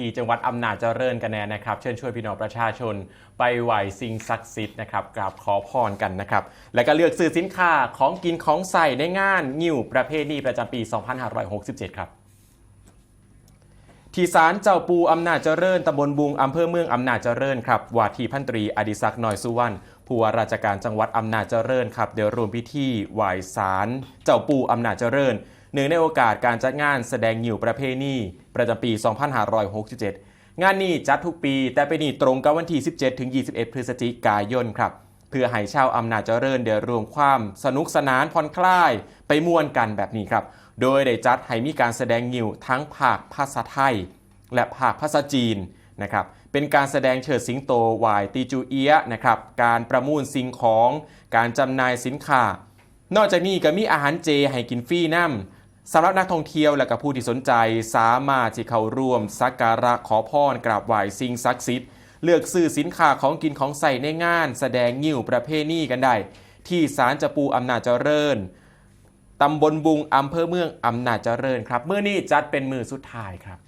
ที่จังหวัดอำนาจเจริญกันแน่นะครับ เชิญชวนพี่น้องประชาชน ไปไหวสิ่งศักดิ์สิทธิ์นะครับกราบขอพรกันนะครับ และก็เลือกซื้อสินค้าของกินของใส่ในงานงิ่วประเพณีประจำปี 2567 ครับ ที่ศาลเจ้าปูอำนาจเจริญตำบลบุงอำเภอเมืองอำนาจเจริญครับว่าที่พันตรีอดิศักดิ์หน่อยสุวรรณผู้ว่าราชการจังหวัดอำนาจเจริญครับเดี๋ยวรวมพิธีไหว้ศาลเจ้าปูอำนาจเจริญ เนื่องในโอกาสการจัดงานแสดงงิ่วประเพณีประจำปี 2567 งานนี้จัดทุกปีแต่เป็นนี่ตรงกับวันที่ 17 ถึง 21 พฤศจิกายนครับ เพื่อให้ชาวอำนาจเจริญเดี๋ยวรวมความสนุกสนานผ่อนคลาย ไปม่วนกันแบบนี้ครับ โดยได้จัดให้มีการแสดงงิ่วทั้งภาคภาษาไทย และภาคภาษาจีนนะครับเป็นการแสดงเฉิดสิงโตวายตีจูเอียนะครับ การประมูลสิ่งของ การจำหน่ายสินค้า นอกจากนี้ก็มีอาหารเจให้กินฟรีน้ำ สำหรับนักท่องเที่ยวและกับผู้ที่สนใจสามารถที่เข้าร่วมสักการะขอพรกราบไหว้สิ่งศักดิ์สิทธิ์เลือกซื้อสินค้าของกินของใส่ในงาน แสดงงิ้วประเพณีกันได้ ที่ศาลจะปูอำนาจเจริญตำบลบุงอำเภอเมืองอำนาจเจริญครับเมื่อนี้จัดเป็นมือสุดท้ายครับ